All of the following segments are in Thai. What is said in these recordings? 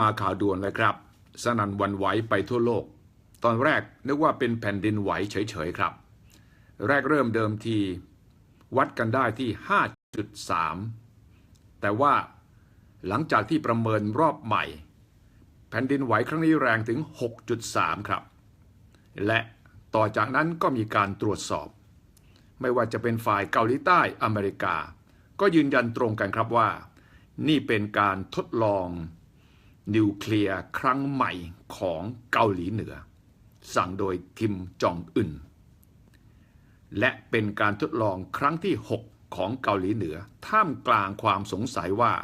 มาข่าวด่วนเลยครับ สนั่นวันไหวไปทั่วโลก ตอนแรกนึกว่าเป็นแผ่นดินไหวเฉยๆครับ แรกเริ่มเดิมทีวัดกันได้ที่ 5.3 แต่ว่าหลังจากที่ประเมินรอบใหม่ แผ่นดินไหวครั้งนี้แรงถึง 6.3 ครับ และต่อจากนั้นก็มีการตรวจสอบ ไม่ว่าจะเป็นฝ่ายเกาหลีใต้อเมริกา ก็ยืนยันตรงกันครับว่า นี่เป็นการทดลอง นิวเคลียร์ครั้งใหม่ของเกาหลีเหนือ สั่งโดยคิมจองอึนและเป็นการทดลองครั้งที่ 6 ของเกาหลีเหนือ ท่ามกลางความสงสัยว่า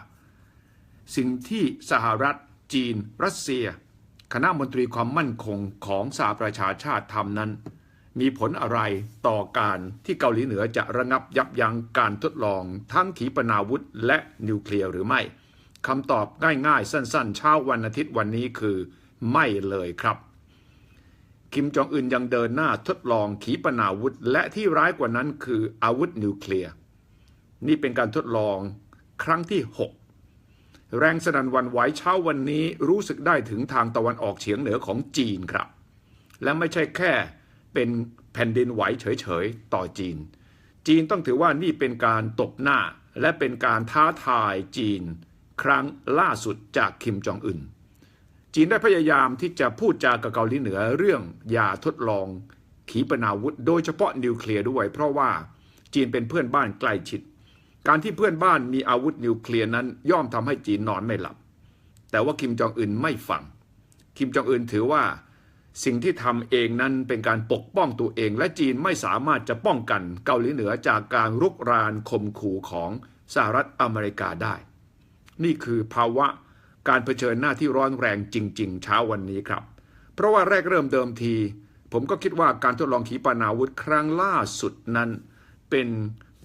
สิ่งที่สหรัฐ จีน รัสเซีย คณะมนตรีความมั่นคงของสหประชาชาติทำนั้น มีผลอะไรต่อการที่เกาหลีเหนือจะระงับยับยั้งการทดลองทั้งขีปนาวุธและนิวเคลียร์หรือไม่ คำตอบง่ายๆ สั้นๆ เช้าวันอาทิตย์วันนี้คือ ไม่เลยครับ คิมจองอึนยังเดินหน้าทดลองขีปนาวุธ และที่ร้ายกว่านั้นคืออาวุธนิวเคลียร์นี่เป็นการทดลองครั้งที่ 6 แรงสนันวันไหวเช้าวันนี้รู้สึกได้ถึงทางตะวันออกเฉียงเหนือของจีนครับ และไม่ใช่แค่เป็นแผ่นดินไหวเฉยๆ ต่อจีน จีนต้องถือว่านี่เป็นการตบหน้าและเป็นการท้าทายจีน ครั้งล่าสุดจากคิมจองอึน จีนได้พยายามที่จะพูดจากับเกาหลีเหนือเรื่องยาทดลองขีปนาวุธ โดยเฉพาะนิวเคลียร์ด้วย เพราะว่าจีนเป็นเพื่อนบ้านใกล้ชิด การที่เพื่อนบ้านมีอาวุธนิวเคลียร์นั้นย่อมทำให้จีนนอนไม่หลับ แต่ว่าคิมจองอึนไม่ฟัง คิมจองอึนถือว่าสิ่งที่ทำเองนั้นเป็นการปกป้องตัวเอง และจีนไม่สามารถจะป้องกันเกาหลีเหนือจากการรุกรานข่มขู่ของสหรัฐอเมริกาได้ นี่คือภาวะการเผชิญหน้าที่ร้อนแรงจริง ๆ เช้าวันนี้ครับ เพราะว่าแรกเริ่มเดิมที ผมก็คิดว่าการทดลองขีปนาวุธครั้งล่าสุดนั้น เป็น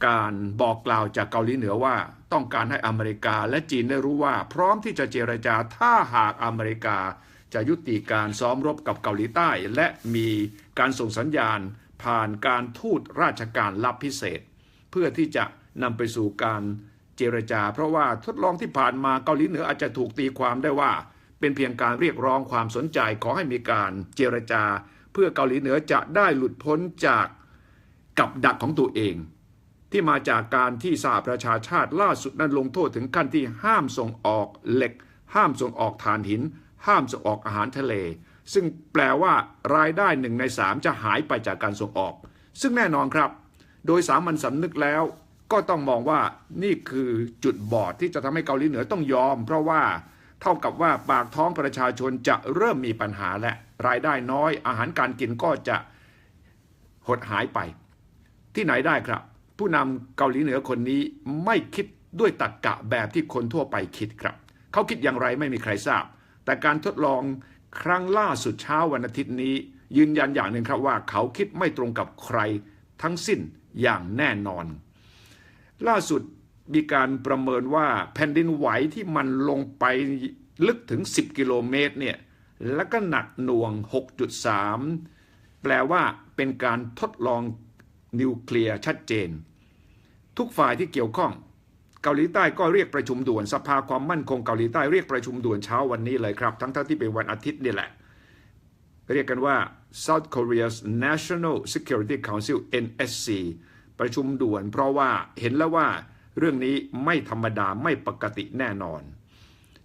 การบอกกล่าวจากเกาหลีเหนือว่า ต้องการให้อเมริกาและจีนได้รู้ว่า พร้อมที่จะเจรจาถ้าหากอเมริกา จะยุติการซ้อมรบกับเกาหลีใต้ และมีการส่งสัญญาณ ผ่านการทูตราชการลับพิเศษ เพื่อที่จะนำไปสู่การ เจรจา เพราะว่าทดลองที่ผ่านมาเกาหลีเหนืออาจจะถูกตีความได้ว่า เป็นเพียงการเรียกร้องความสนใจขอให้มีการเจรจา เพื่อเกาหลีเหนือจะได้หลุดพ้นจากกับดักของตัวเอง ที่มาจากการที่สหประชาชาติล่าสุดนั้นลงโทษถึงขั้นที่ห้ามส่งออกเหล็ก ห้ามส่งออกถ่านหิน ห้ามส่งออกอาหารทะเล ซึ่งแปลว่ารายได้หนึ่งในสามจะหายไปจากการส่งออก ซึ่งแน่นอนครับ โดยสามัญสำนึกแล้ว ก็ต้องมองว่านี่คือจุดบอดที่จะทำให้เกาหลีเหนือต้องยอม เพราะว่าเท่ากับว่าปากท้องประชาชนจะเริ่มมีปัญหาและรายได้น้อย อาหารการกินก็จะหดหายไป ที่ไหนได้ครับ ผู้นำเกาหลีเหนือคนนี้ไม่คิดด้วยตรรกกะแบบที่คนทั่วไปคิดครับ เขาคิดอย่างไรไม่มีใครทราบ แต่การทดลองครั้งล่าสุดเช้าวันอาทิตย์นี้ ยืนยันอย่างหนึ่งครับว่าเขาคิดไม่ตรงกับใครทั้งสิ้นอย่างแน่นอน ล่าสุดมีการประเมินว่าแผ่นดินไหวที่มันลงไปลึกถึง 10 กิโลเมตรเนี่ยแล้วก็หนักหน่วง 6.3 แปลว่าเป็นการทดลองนิวเคลียร์ชัดเจน ทุกฝ่ายที่เกี่ยวข้อง เกาหลีใต้ก็เรียกประชุมด่วนสภาความมั่นคงเกาหลีใต้เรียกประชุมด่วนเช้าวันนี้เลยครับ ทั้งๆที่เป็นวันอาทิตย์นี่แหละ เรียกกันว่า South Korea's National Security Council NSC ประชุมด่วน เพราะว่าเห็นแล้วว่าเรื่องนี้ไม่ธรรมดาไม่ปกติแน่นอน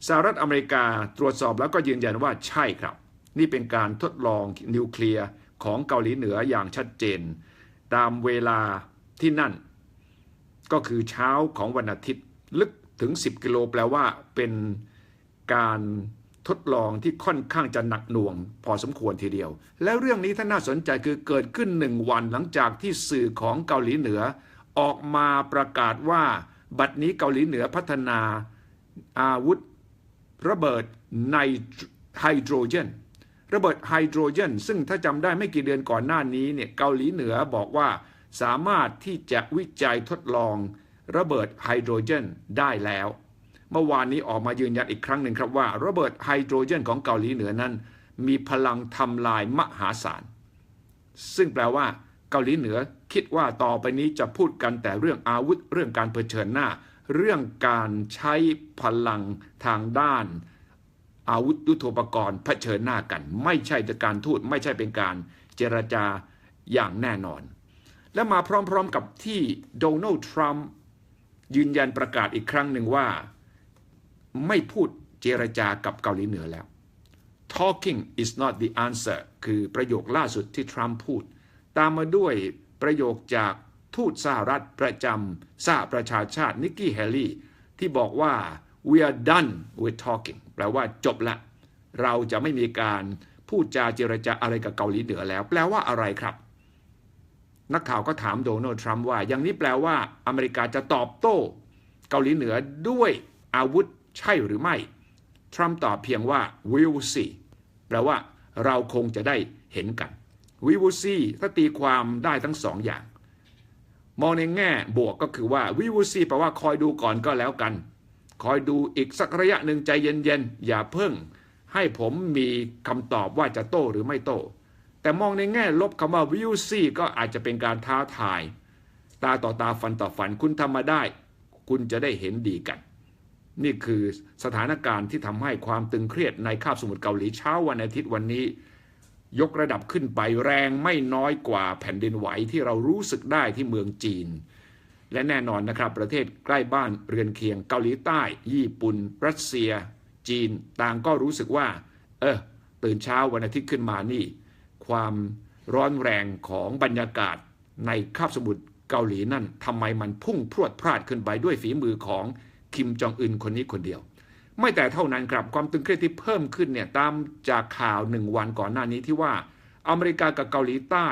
สหรัฐอเมริกาตรวจสอบแล้วก็ยืนยันว่าใช่ครับ นี่เป็นการทดลองนิวเคลียร์ของเกาหลีเหนืออย่างชัดเจน ตามเวลาที่นั่น ก็คือเช้าของวันอาทิตย์ ลึกถึง 10 กิโลแปลว่าเป็นการ ทดลองที่ค่อนข้างจะหนักหน่วง พอสมควรทีเดียว แล้วเรื่องนี้ท่านน่าสนใจคือเกิดขึ้นหนึ่งวันหลังจากที่สื่อของเกาหลีเหนือ ออกมาประกาศว่า บัดนี้เกาหลีเหนือพัฒนาอาวุธระเบิดไนไฮโดรเจนระเบิดไฮโดรเจนซึ่งถ้าจำได้ไม่กี่เดือนก่อนหน้านี้เนี่ยเกาหลีเหนือบอกว่าสามารถที่จะวิจัยทดลองระเบิดไฮโดรเจนได้แล้ว เมื่อวานนี้ออกมายืนยันอีกครั้งหนึ่งครับว่าระเบิดไฮโดรเจนของเกาหลีเหนือนั้น มีพลังทำลายมหาศาล ซึ่งแปลว่าเกาหลีเหนือคิดว่าต่อไปนี้จะพูดกันแต่เรื่องอาวุธ เรื่องการเผชิญหน้า เรื่องการใช้พลังทางด้าน อาวุธยุทโธปกรณ์เผชิญหน้ากัน ไม่ใช่จะการทูตไม่ใช่เป็นการเจรจาอย่างแน่นอน และมาพร้อมๆกับที่โดนัลด์ทรัมป์ยืนยันประกาศอีกครั้งหนึ่งว่า ไม่พูดเจรจากับเกาหลีเหนือแล้ว talking is not the answer คือประโยคล่าสุดที่ทรัมป์พูด ตามมาด้วยประโยคจากทูตสหรัฐประจำสหประชาชาตินิกกี้เฮลี่ที่บอกว่า we are done with talking แปลว่าจบละ เราจะไม่มีการพูดจาเจรจาอะไรกับเกาหลีเหนือแล้ว แปลว่าอะไรครับ นักข่าวก็ถามโดนัลด์ทรัมป์ว่า อย่างนี้แปลว่าอเมริกาจะตอบโต้ เกาหลีเหนือด้วยอาวุธ ใช่หรือไม่ ทรัมป์ตอบเพียงว่า we will see แปลว่าเราคงจะได้เห็นกัน we will see ถ้าตีความได้ทั้งสองอย่าง มองในแง่บวกก็คือว่า we will see แปลว่าคอยดูก่อนก็แล้วกัน คอยดูอีกสักระยะหนึ่งใจเย็นๆ อย่าเพิ่ง ให้ผมมีคำตอบว่าจะโต้หรือไม่โต้ แต่มองในแง่ลบคำว่า we will see ก็อาจจะเป็นการท้าทาย ตาต่อตาฟันต่อฟันคุณทำมาได้ คุณจะได้เห็นดีกัน นี่คือสถานการณ์ที่ทำให้ความตึงเครียดในคาบสมุทรเกาหลีเช้าวันอาทิตย์วันนี้ ยกระดับขึ้นไปแรงไม่น้อยกว่าแผ่นดินไหวที่เรารู้สึกได้ที่เมืองจีน และแน่นอนนะครับประเทศใกล้บ้านเรือนเคียงเกาหลีใต้ ญี่ปุ่น รัสเซีย จีน ต่างก็รู้สึกว่า เออตื่นเช้าวันอาทิตย์ขึ้นมานี่ ความร้อนแรงของบรรยากาศในคาบสมุทรเกาหลีนั่นทำไมมันพุ่งพรวดพราดขึ้นไปด้วยฝีมือของ คิมจองอึนคนนี้คนเดียว ไม่แต่เท่านั้นครับความตึงเครียดที่เพิ่มขึ้นเนี่ยตามจากข่าวหนึ่งวันก่อนหน้านี้ที่ว่าอเมริกากับเกาหลีใต้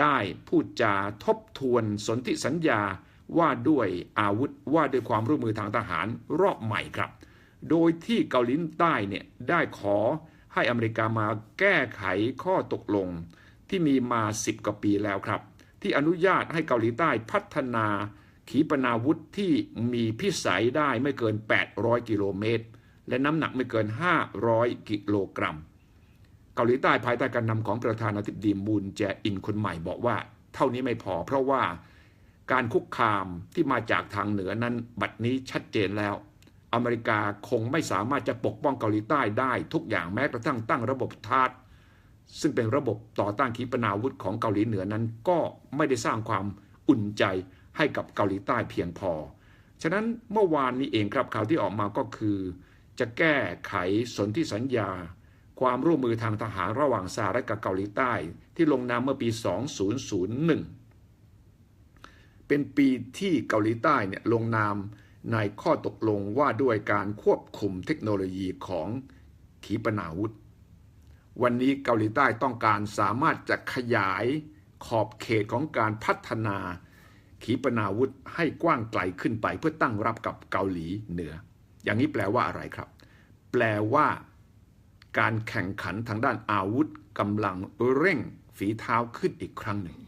ได้พูดจาทบทวนสนธิสัญญาว่าด้วยอาวุธว่าด้วยความร่วมมือทางทหารรอบใหม่ครับ โดยที่เกาหลีใต้เนี่ยได้ขอให้อเมริกามาแก้ไขข้อตกลงที่มีมา 10 กว่าปีแล้วครับ ที่อนุญาตให้เกาหลีใต้พัฒนา ขีปนาวุธที่มีพิสัยได้ไม่เกิน 800 กิโลเมตร และน้ำหนักไม่เกิน 500 กิโลกรัม เกาหลีใต้ภายใต้การนำของประธานาธิบดีมูนแจอินคนใหม่บอกว่า เท่านี้ไม่พอ เพราะว่าการคุกคามที่มาจากทางเหนือนั้นบัดนี้ชัดเจนแล้ว อเมริกาคงไม่สามารถจะปกป้องเกาหลีใต้ได้ทุกอย่างแม้กระทั่งตั้งระบบทาร์ซึ่งเป็นระบบต่อต้านขีปนาวุธของเกาหลีเหนือนั้นก็ไม่ได้สร้างความอุ่นใจ ให้กับเกาหลีใต้เพียงพอ ฉะนั้นเมื่อวานนี้เองครับข่าวที่ออกมาก็คือ จะแก้ไขสนธิสัญญา ความร่วมมือทางทหารระหว่างสหรัฐกับเกาหลีใต้ ที่ลงนามเมื่อปี 2001 เป็นปีที่เกาหลีใต้เนี่ยลงนามในข้อตกลงว่าด้วยการควบคุมเทคโนโลยีของขีปนาวุธ วันนี้เกาหลีใต้ต้องการสามารถจะขยายขอบเขตของการพัฒนา ขีปนาวุธให้กว้างไกลขึ้นไปเพื่อตั้งรับกับเกาหลีเหนือ อย่างนี้แปลว่าอะไรครับ แปลว่า การแข่งขันทางด้านอาวุธกำลังเร่งฝีเท้าขึ้นอีกครั้งหนึ่ง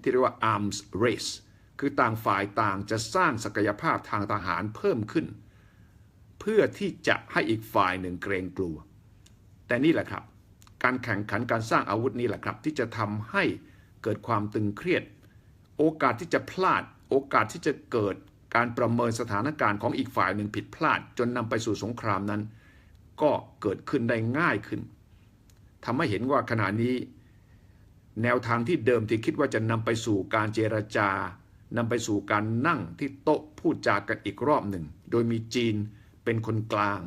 ที่เรียกว่า arms race คือต่างฝ่ายต่างจะสร้างศักยภาพทางทหารเพิ่มขึ้น เพื่อที่จะให้อีกฝ่ายหนึ่งเกรงกลัว แต่นี่แหละครับ การแข่งขันการสร้างอาวุธนี่แหละครับ ที่จะทำให้เกิดความตึงเครียด โอกาสที่จะพลาด โอกาสที่จะเกิดการประเมินสถานการณ์ของอีกฝ่ายหนึ่งผิดพลาด จนนำไปสู่สงครามนั้น ก็เกิดขึ้นได้ง่ายขึ้นทำให้เห็นว่าขณะนี้ แนวทางที่เดิมที่คิดว่าจะนำไปสู่การเจรจานำไปสู่การนั่งที่โต๊ะพูดจากันอีกรอบหนึ่ง โดยมีจีนเป็นคนกลาง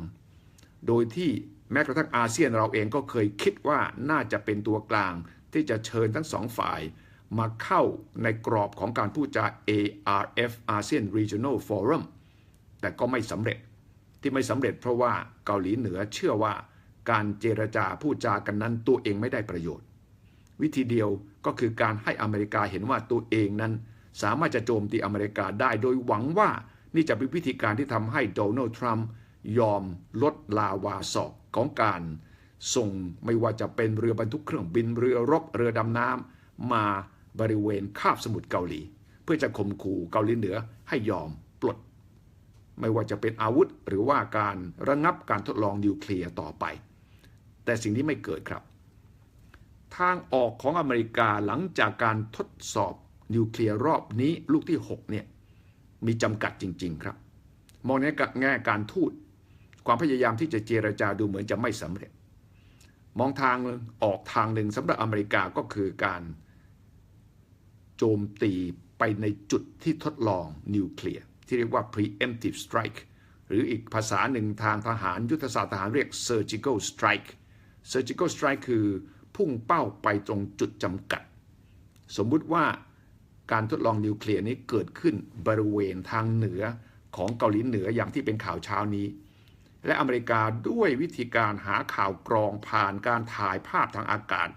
โดยที่แม้กระทั่งอาเซียนเราเองก็เคยคิดว่าน่าจะเป็นตัวกลางที่จะเชิญทั้งสองฝ่าย มาเข้าในกรอบของการพูดจา ARF ASEAN Regional Forum แต่ก็ไม่สำเร็จที่ไม่สำเร็จเพราะว่าเกาหลีเหนือเชื่อว่าการเจรจาพูดจากันนั้นตัวเองไม่ได้ประโยชน์ วิธีเดียวก็คือการให้อเมริกาเห็นว่าตัวเองนั้น สามารถจะโจมตีอเมริกาได้โดยหวังว่านี่จะเป็นวิธีการที่ทำให้โดนัลด์ทรัมป์ยอมลดลาวาศอกของการส่งไม่ว่าจะเป็นเรือบรรทุกเครื่องบินเรือรบเรือดำน้ำมา บริเวณคาบสมุทรเกาหลี เพื่อจะข่มขู่เกาหลีเหนือให้ยอมปลด ไม่ว่าจะเป็นอาวุธหรือว่าการระงับการทดลองนิวเคลียร์ต่อไป แต่สิ่งที่ไม่เกิดครับ ทางออกของอเมริกาหลังจากการทดสอบนิวเคลียร์รอบนี้ลูกที่ 6 เนี่ย มีจำกัดจริง ๆ ครับ มองในแง่การทูตความพยายามที่จะเจรจาดูเหมือนจะไม่สำเร็จ มองทางออกทางหนึ่งสำหรับอเมริกาก็คือการ โจมตีไปในจุดที่ทดลองนิวเคลียร์ที่เรียกว่า preemptive strike หรืออีกภาษาหนึ่งทางทหารยุทธศาสตร์ทหารเรียก surgical strike surgical strike คือพุ่งเป้าไปตรงจุดจำกัด สมมุติว่าการทดลองนิวเคลียร์นี้เกิดขึ้นบริเวณทางเหนือของเกาหลีเหนืออย่างที่เป็นข่าวเช้านี้ และอเมริกาด้วยวิธีการหาข่าวกรองผ่านการถ่ายภาพทางอากาศ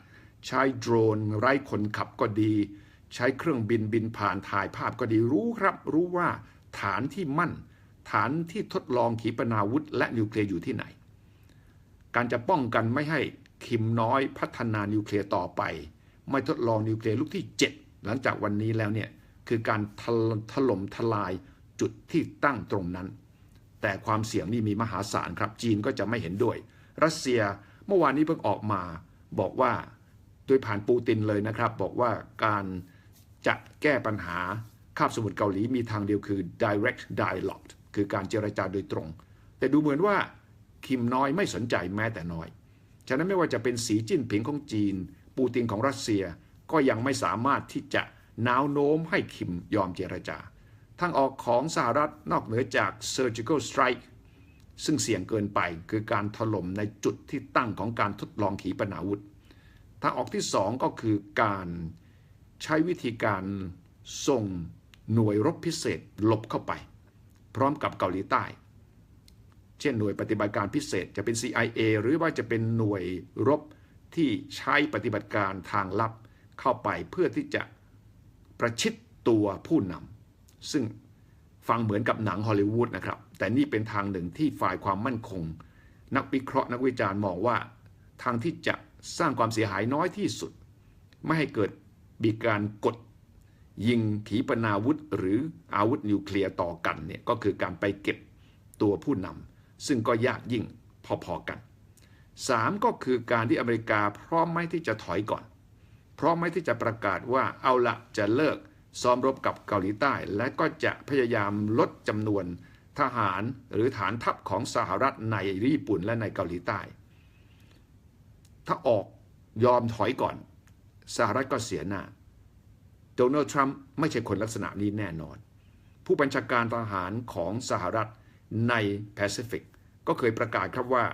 ใช้โดรนไร้คนขับก็ดี ใช้เครื่องบินบินผ่านถ่ายภาพก็ดีรู้ครับ รู้ว่าฐานที่มั่น ฐานที่ทดลองขีปนาวุธ และนิวเคลียร์อยู่ที่ไหน การจะป้องกันไม่ให้คิมน้อยพัฒนานิวเคลียร์ต่อไป ไม่ทดลองนิวเคลียร์ลูกที่ 7 หลังจากวันนี้แล้วเนี่ยคือการถลถล่มทลายจุดที่ตั้งตรงนั้น แต่ความเสี่ยงนี่มีมหาศาลครับ จีนก็จะไม่เห็นด้วย รัสเซียเมื่อวานนี้เพิ่งออกมาบอกว่าโดยผ่านปูตินเลยนะครับ บอกว่าการ จะแก้ปัญหาคาบสมุทรเกาหลีมีทางเดียวคือ direct dialogue คือการเจรจาโดยตรง แต่ดูเหมือนว่าคิมน้อยไม่สนใจแม้แต่น้อย ฉะนั้นไม่ว่าจะเป็นสีจิ้นผิงของจีน ปูตินของรัสเซียก็ยังไม่สามารถที่จะน้าวโน้มให้คิมยอมเจรจา ทางออกของสหรัฐนอกเหนือจาก surgical strike ซึ่งเสี่ยงเกินไปคือการถล่มในจุดที่ตั้งของการทดลองขีปนาวุธ ทางออกที่สองก็คือการ ใช้วิธีการส่งหน่วยรบพิเศษหลบเข้าไป พร้อมกับเกาหลีใต้ เช่นหน่วยปฏิบัติการพิเศษจะเป็น CIA หรือว่าจะเป็นหน่วยรบที่ใช้ปฏิบัติการทางลับเข้าไปเพื่อที่จะประชิดตัวผู้นำซึ่งฟังเหมือนกับหนังฮอลลีวูดนะครับ แต่นี่เป็นทางหนึ่งที่ฝ่ายความมั่นคง นักวิเคราะห์นักวิจารณ์มองว่า ทางที่จะสร้างความเสียหายน้อยที่สุด ไม่ให้เกิด มีการกดยิงขีปนาวุธหรืออาวุธนิวเคลียร์ต่อกันเนี่ยก็คือการไปเก็บตัวผู้นำซึ่งก็ยากยิ่งพอๆกัน 3. ก็คือการที่อเมริกาพร้อมไหมที่จะถอยก่อน พร้อมไหมที่จะประกาศว่าเอาละจะเลิกซ้อมรบกับเกาหลีใต้ และก็จะพยายามลดจำนวนทหารหรือฐานทัพของสหรัฐในญี่ปุ่นและในเกาหลีใต้ ถ้าออกยอมถอยก่อน สหรัฐก็เสียหน้าโดนัลด์ทรัมป์ไม่ใช่คนลักษณะนี้แน่นอน ผู้บัญชาการทหารของสหรัฐในแปซิฟิกก็เคยประกาศครับว่า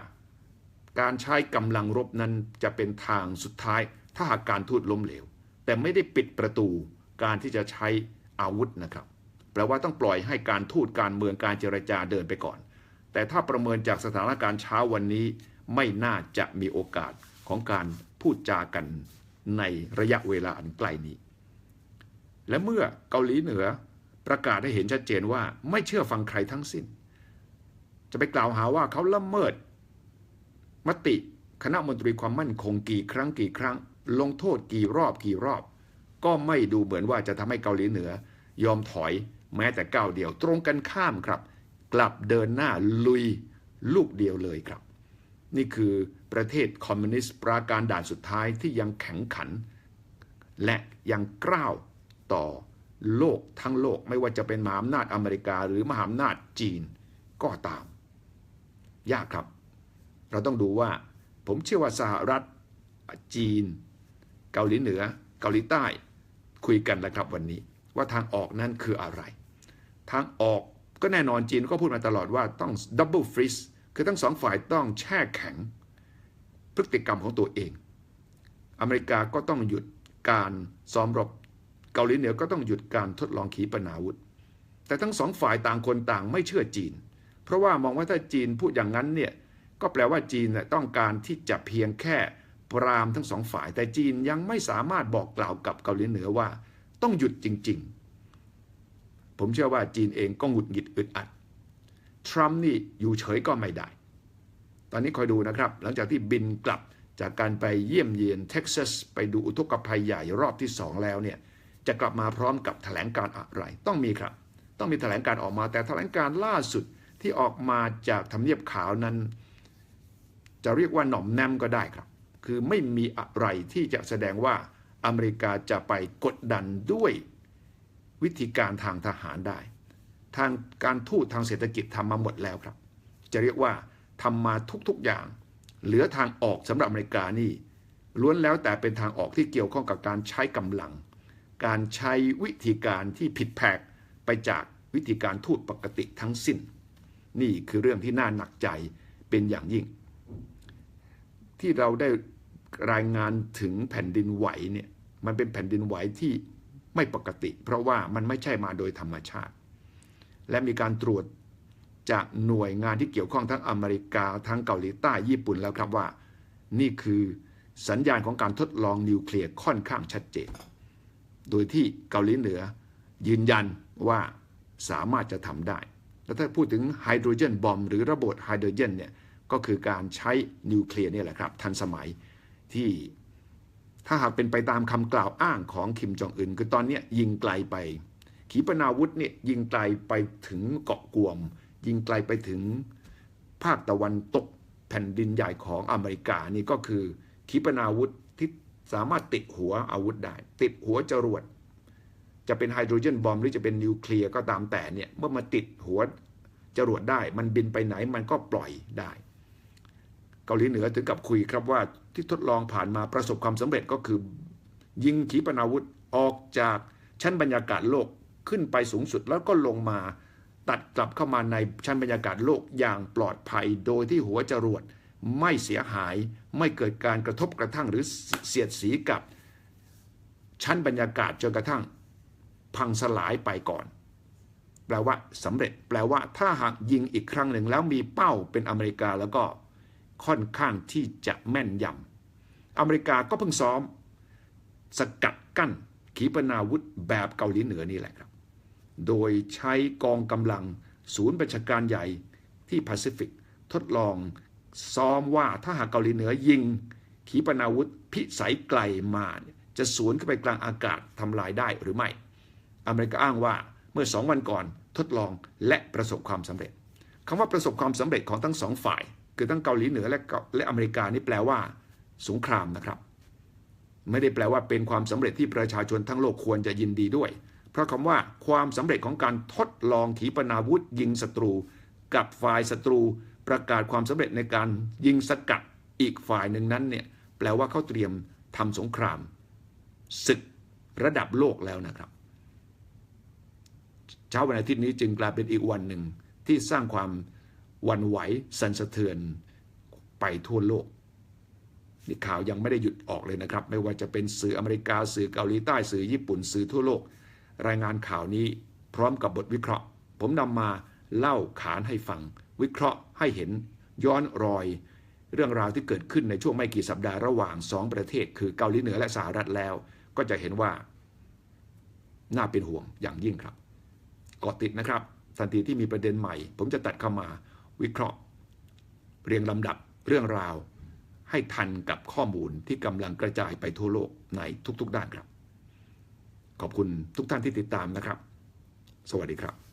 การใช้กำลังรบนั้นจะเป็นทางสุดท้าย ถ้าหากการทูตล้มเหลว แต่ไม่ได้ปิดประตูการที่จะใช้อาวุธนะครับแปลว่าต้องปล่อยให้การทูตการเมืองการเจรจาเดินไปก่อน แต่ถ้าประเมินจากสถานการณ์เช้าวันนี้ ไม่น่าจะมีโอกาสของการพูดจากัน ในระยะเวลาอันใกล้นี้ และเมื่อเกาหลีเหนือประกาศให้เห็นชัดเจนว่าไม่เชื่อฟังใครทั้งสิ้น จะไปกล่าวหาว่าเขาละเมิด มติคณะมนตรีความมั่นคงกี่ครั้งกี่ครั้ง ลงโทษกี่รอบกี่รอบ ก็ไม่ดูเหมือนว่าจะทำให้เกาหลีเหนือ ยอมถอยแม้แต่ก้าวเดียว ตรงกันข้ามครับ กลับเดินหน้าลุยลูกเดียวเลยครับ นี่คือ ประเทศคอมมิวนิสต์ปราการด่านสุดท้ายที่ยังแข็งขัน และยังกล้าวต่อโลกทั้งโลกไม่ว่าจะเป็นมหาอำนาจอเมริกาหรือมหาอำนาจจีนก็ตาม ยากครับ เราต้องดูว่า ผมเชื่อว่าสหรัฐจีน เกาหลีเหนือ เกาหลีใต้ คุยกันแล้วครับวันนี้ ว่าทางออกนั้นคืออะไร ทางออกก็แน่นอนจีนก็พูดมาตลอดว่าต้องดับเบิลฟรีซคือทั้งสองฝ่ายต้องแช่แข็ง พฤติกรรมของตัวเอง อเมริกาก็ต้องหยุดการซ้อมรบ เกาหลีเหนือก็ต้องหยุดการทดลองขีปนาวุธ แต่ทั้งสองฝ่ายต่างคนต่างไม่เชื่อจีน เพราะว่ามองว่าถ้าจีนพูดอย่างนั้นเนี่ยก็แปลว่าจีนต้องการที่จะเพียงแค่ปรามทั้งสองฝ่าย แต่จีนยังไม่สามารถบอกกล่าวกับเกาหลีเหนือว่า ต้องหยุดจริง ๆ ผมเชื่อว่าจีนเองก็หงุดหงิดอึดอัด ทรัมป์นี่อยู่เฉยก็ไม่ได้ ตอนนี้คอยดูนะครับ หลังจากที่บินกลับจากการไปเยี่ยมเยียนเท็กซัสไปดูอุทกภัยใหญ่รอบที่สองแล้วเนี่ยจะกลับมาพร้อมกับแถลงการอะไร ต้องมีครับ ต้องมีแถลงการออกมาแต่แถลงการล่าสุดที่ออกมาจากทำเนียบขาวนั้น จะเรียกว่าหน่อมแนมก็ได้ครับ คือไม่มีอะไรที่จะแสดงว่าอเมริกาจะไปกดดันด้วยวิธีการทางทหารได้ ทางการทูตทางเศรษฐกิจทำมาหมดแล้วครับ จะเรียกว่า ทำมาทุกๆอย่าง เหลือทางออกสำหรับอเมริกานี่ ล้วนแล้วแต่เป็นทางออกที่เกี่ยวข้องกับการใช้กำลัง การใช้วิธีการที่ผิดแผกไปจากวิธีการทูตปกติทั้งสิ้น นี่คือเรื่องที่น่าหนักใจเป็นอย่างยิ่ง ที่เราได้รายงานถึงแผ่นดินไหวเนี่ยมันเป็นแผ่นดินไหวที่ไม่ปกติ เพราะว่ามันไม่ใช่มาโดยธรรมชาติ และมีการตรวจ จากหน่วยงานที่เกี่ยวข้องทั้งอเมริกาทั้งเกาหลีใต้ญี่ปุ่นแล้วครับว่า นี่คือสัญญาณของการทดลองนิวเคลียร์ค่อนข้างชัดเจน โดยที่เกาหลีเหนือยืนยันว่าสามารถจะทำได้ แล้วถ้าพูดถึงไฮโดรเจนบอมหรือระเบิดไฮโดรเจนเนี่ยก็คือการใช้นิวเคลียร์นี่แหละครับ ทันสมัยที่ถ้าหากเป็นไปตามคำกล่าวอ้างของคิมจองอึนคือตอนนี้ยิงไกลไป ขีปนาวุธเนี่ยยิงไกลไปถึงเกาะกวม ยิงไกลไปถึงภาคตะวันตกแผ่นดินใหญ่ของอเมริกานี่ก็คือขีปนาวุธที่สามารถติดหัวอาวุธได้ ติดหัวจรวดจะเป็นไฮโดรเจนบอมหรือจะเป็นนิวเคลียร์ก็ตามแต่เนี่ยเมื่อมาติดหัวจรวดได้ มันบินไปไหนมันก็ปล่อยได้ เกาหลีเหนือถึงกับคุยครับว่าที่ทดลองผ่านมาประสบความสำเร็จก็คือ ยิงขีปนาวุธออกจากชั้นบรรยากาศโลกขึ้นไปสูงสุดแล้วก็ลงมา ตัดกลับเข้ามาในชั้นบรรยากาศโลกอย่างปลอดภัย โดยที่หัวจรวดไม่เสียหายไม่เกิดการกระทบกระทั่งหรือเสียดสีกับชั้นบรรยากาศจนกระทั่งพังสลายไปก่อน แปลว่าสำเร็จ แปลว่าถ้าหากยิงอีกครั้งหนึ่งแล้วมีเป้าเป็นอเมริกาแล้วก็ค่อนข้างที่จะแม่นยำอเมริกาก็เพิ่งซ้อม สกัดกั้นขีปนาวุธแบบเกาหลีเหนือนี่แหละครับ โดยใช้กองกำลังศูนย์บัญชาการใหญ่ที่แปซิฟิกทดลองซ้อมว่าถ้าหากเกาหลีเหนือยิง ขีปนาวุธพิสัยไกลมาจะสวนขึ้นไปกลางอากาศทำลายได้หรือไม่ อเมริกาอ้างว่าเมื่อสองวันก่อนทดลองและประสบความสำเร็จคำว่าประสบความสำเร็จของทั้งสองฝ่าย คือทั้งเกาหลีเหนือและและอเมริกานี่แปลว่า สงครามนะครับ ไม่ได้แปลว่าเป็นความสำเร็จที่ประชาชนทั้งโลกควรจะยินดีด้วย เพราะคำว่าความสำเร็จของการทดลองขีปนาวุธยิงศัตรู กับฝ่ายศัตรูประกาศความสำเร็จในการยิงสกัดอีกฝ่ายหนึ่งนั้นเนี่ยแปลว่าเขาเตรียมทำสงครามศึกระดับโลกแล้วนะครับ เช้าวันอาทิตย์นี้จึงกลายเป็นอีกวันหนึ่งที่สร้างความวันไหวสันสะเทือนไปทั่วโลกนี่ข่าวยังไม่ได้หยุดออกเลยนะครับ ไม่ว่าจะเป็นสื่ออเมริกาสื่อเกาหลีใต้สื่อญี่ปุ่นสื่อทั่วโลก รายงานข่าวนี้พร้อมกับบทวิเคราะห์ ผมนำมาเล่าขานให้ฟัง วิเคราะห์ให้เห็นย้อนรอย เรื่องราวที่เกิดขึ้นในช่วงไม่กี่สัปดาห์ระหว่างสองประเทศ คือเกาหลีเหนือและสหรัฐแล้ว ก็จะเห็นว่า น่าเป็นห่วงอย่างยิ่งครับเกาะติดนะครับทันทีที่มีประเด็นใหม่ ผมจะตัดเข้ามาวิเคราะห์ เรียงลำดับเรื่องราว ให้ทันกับข้อมูลที่กำลังกระจายไปทั่วโลกในทุกๆด้านครับ ขอบคุณทุกท่านที่ติดตามนะครับ สวัสดีครับ